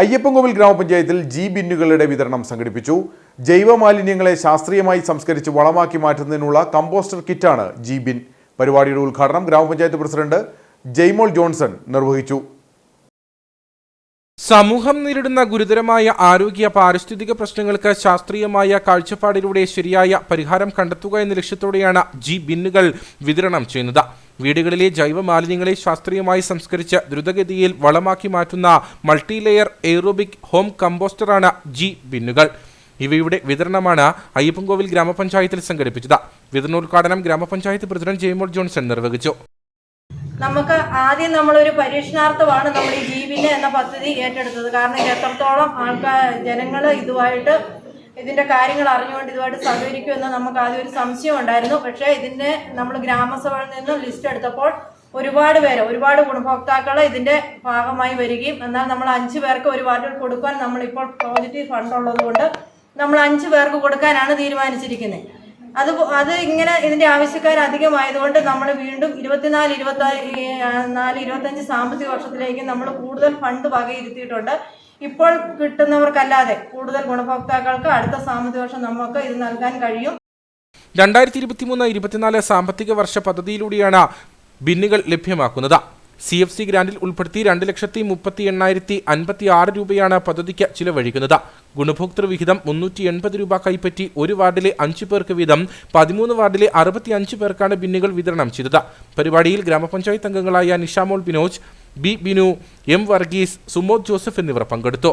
അയ്യപ്പൻകോവിൽ ഗ്രാമപഞ്ചായത്തിൽ ജി ബിന്നുകളുടെ വിതരണം സംഘടിപ്പിച്ചു. ജൈവ മാലിന്യങ്ങളെ ശാസ്ത്രീയമായി സംസ്കരിച്ച് വളമാക്കി മാറ്റുന്നതിനുള്ള കമ്പോസ്റ്റർ കിറ്റാണ് ജി ബിൻ. പരിപാടിയുടെ ഉദ്ഘാടനം ഗ്രാമപഞ്ചായത്ത് പ്രസിഡന്റ് ജെയ്മോൾ ജോൺസൺ നിർവഹിച്ചു. സമൂഹം നേരിടുന്ന ഗുരുതരമായ ആരോഗ്യ പാരിസ്ഥിതിക പ്രശ്നങ്ങൾക്ക് ശാസ്ത്രീയമായ കാഴ്ചപ്പാടിലൂടെ ശരിയായ പരിഹാരം കണ്ടെത്തുക എന്ന ലക്ഷ്യത്തോടെയാണ് ജി ബിന്നുകൾ വിതരണം ചെയ്യുന്നത്. വീടുകളിലെ ജൈവ മാലിന്യങ്ങളെ ശാസ്ത്രീയമായി സംസ്കരിച്ച് ദ്രുതഗതിയിൽ വളമാക്കി മാറ്റുന്ന മൾട്ടി ലെയർ എയ്റോബിക് ഹോം കമ്പോസ്റ്ററാണ് ജി ബിന്നുകൾ. ഇവയുടെ വിതരണമാണ് അയ്യപ്പൻകോവിൽ ഗ്രാമപഞ്ചായത്തിൽ സംഘടിപ്പിച്ചത്. വിതരണോദ്ഘാടനം ഗ്രാമപഞ്ചായത്ത് പ്രസിഡന്റ് ജെയ്മോൾ ജോൺസൺ നിർവഹിച്ചു. നമുക്ക് ആദ്യം നമ്മളൊരു പരീക്ഷണാർത്ഥമാണ് നമ്മൾ ഈ ജീവിന് എന്ന പദ്ധതി ഏറ്റെടുത്തത്. കാരണം എത്രത്തോളം ആൾക്കാർ ജനങ്ങൾ ഇതുമായിട്ട് ഇതിന്റെ കാര്യങ്ങൾ അറിഞ്ഞുകൊണ്ട് ഇതുമായിട്ട് സഹകരിക്കുമെന്ന് നമുക്ക് ആദ്യം ഒരു സംശയം ഉണ്ടായിരുന്നു. പക്ഷേ ഇതിന്റെ നമ്മൾ ഗ്രാമസഭയിൽ നിന്നും ലിസ്റ്റ് എടുത്തപ്പോൾ ഒരുപാട് പേര് ഒരുപാട് ഗുണഭോക്താക്കൾ ഇതിന്റെ ഭാഗമായി വരികയും എന്നാൽ നമ്മൾ അഞ്ചു പേർക്ക് ഒരു വാർഡിൽ കൊടുക്കാൻ നമ്മളിപ്പോൾ പോസിറ്റീവ് ഫണ്ട് ഉള്ളതുകൊണ്ട് നമ്മൾ അഞ്ചു പേർക്ക് കൊടുക്കാനാണ് തീരുമാനിച്ചിരിക്കുന്നത്. അത് അത് ഇങ്ങനെ ഇതിന്റെ ആവശ്യക്കാർ അധികമായതുകൊണ്ട് നമ്മൾ വീണ്ടും ഇരുപത്തിനാല് ഇരുപത്തി നാല് ഇരുപത്തഞ്ച് സാമ്പത്തിക വർഷത്തിലേക്ക് നമ്മൾ കൂടുതൽ ഫണ്ട് വകയിരുത്തിയിട്ടുണ്ട്. ഇപ്പോൾ കിട്ടുന്നവർക്കല്ലാതെ കൂടുതൽ ഗുണഭോക്താക്കൾക്ക് അടുത്ത സാമ്പത്തിക വർഷം നമുക്ക് ഇത് നൽകാൻ കഴിയും. രണ്ടായിരത്തി ഇരുപത്തിമൂന്ന് ഇരുപത്തിനാല് സാമ്പത്തിക വർഷ പദ്ധതിയിലൂടെയാണ് ബിന്നുകൾ ലഭ്യമാക്കുന്നത്. സി എഫ് സി ഗ്രാന്റിൽ ഉൾപ്പെടുത്തി രണ്ട് ലക്ഷത്തി മുപ്പത്തി എണ്ണായിരത്തി അൻപത്തി ആറ് രൂപയാണ് പദ്ധതിക്ക് ചിലവഴിക്കുന്നത്. ഗുണഭോക്തൃ വിഹിതം മുന്നൂറ്റി എൺപത് രൂപ കൈപ്പറ്റി ഒരു വാർഡിലെ അഞ്ചു പേർക്ക് വീതം പതിമൂന്ന് വാർഡിലെ അറുപത്തി അഞ്ച് പേർക്കാണ് ബിന്നുകൾ വിതരണം ചെയ്തത്. പരിപാടിയിൽ ഗ്രാമപഞ്ചായത്ത് അംഗങ്ങളായ Nishamol Binoj B Binu M Varghese Sumod Joseph എന്നിവർ പങ്കെടുത്തു.